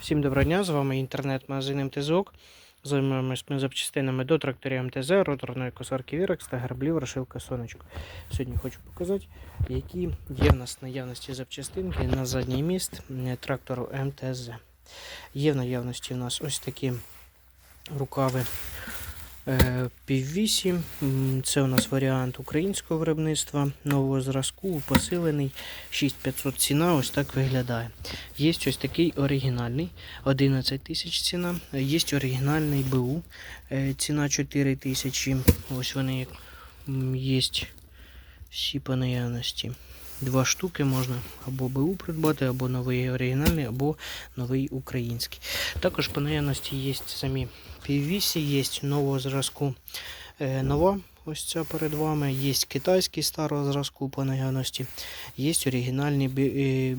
Всім доброго дня, з вами інтернет-магазин МТЗОК. Займаємось ми запчастинами до тракторів МТЗ, роторної косарки Вірекс та граблів Рошилка сонечко. Сьогодні хочу показати, які є в нас наявності запчастинки на задній міст е, трактору МТЗ. Є в наявності у нас ось такі рукави е, піввісі. М, Це у нас варіант українського виробництва нового зразку, посилений 6500 ціна, ось так виглядає. Є ось такий оригінальний, 11 тисяч ціна. Є оригінальний БУ, е, ціна 4 тисячі. Ось вони є всі по наявності. Два штуки можна або БУ придбати, або новий оригінальний, або новий український. Також по наявності є самі піввісі, є нового зразку е, нова. Ось ця перед вами. Є китайський старого зразку по наявності, є оригінальні бі- е.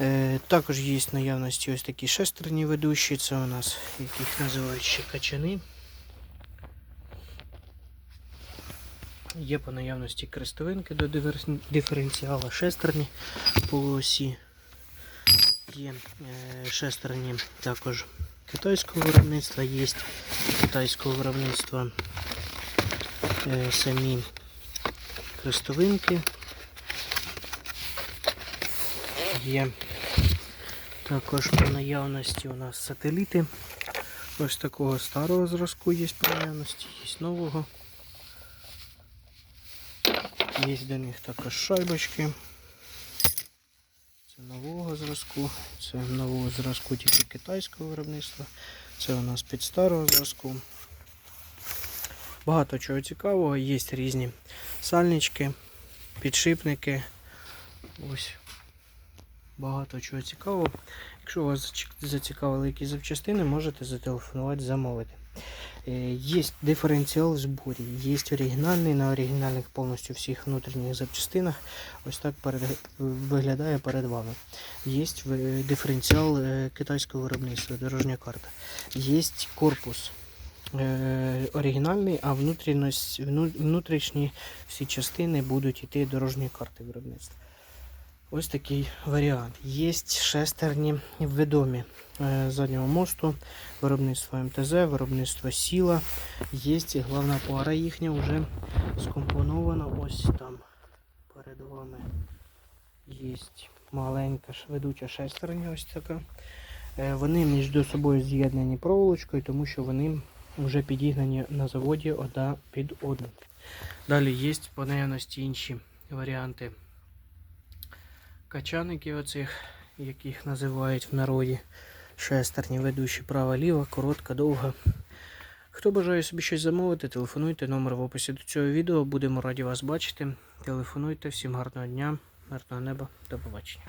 Е, також є наявності ось такі шестерні ведущі, це у нас, яких називають ще качани. Є по наявності крестовинки до диференціала, шестерні по осі. Є е, шестерні також китайського виробництва, є китайського виробництва е, самі крестовинки. Є також по наявності у нас сателіти. Ось такого старого зразку є по наявності, є нового. Є до них також шайбочки. Це нового зразку, це нового зразку тільки китайського виробництва. Це у нас під старого зразку. Багато чого цікавого, є різні сальнички, підшипники. Ось багато чого цікавого. Якщо вас зацікавили якісь запчастини, можете зателефонувати, замовити. Е, Є диференціал в зборі, є оригінальний на оригінальних повністю всіх внутрішніх запчастинах. Ось так перед, виглядає перед вами. Є диференціал е, китайського виробництва, дорожня карта. Є корпус е, оригінальний, а внутрішні всі частини будуть йти дорожні карти виробництва. Ось такий варіант. Є шестерні відомі е, заднього мосту, виробництво МТЗ, виробництво Сіла. Є головна пара їхня вже скомпонована ось там перед вами. Є маленька ведуча шестерня ось така. Е, Вони між собою з'єднані проволочкою, тому що вони вже підігнані на заводі одна під одну. Далі є по наявності інші варіанти качаники оцих, яких називають в народі шестерні, ведучі права, ліва, коротка, довга. Хто бажає собі щось замовити, телефонуйте, номер в описі до цього відео. Будемо раді вас бачити. Телефонуйте, всім гарного дня, мирного неба, до побачення.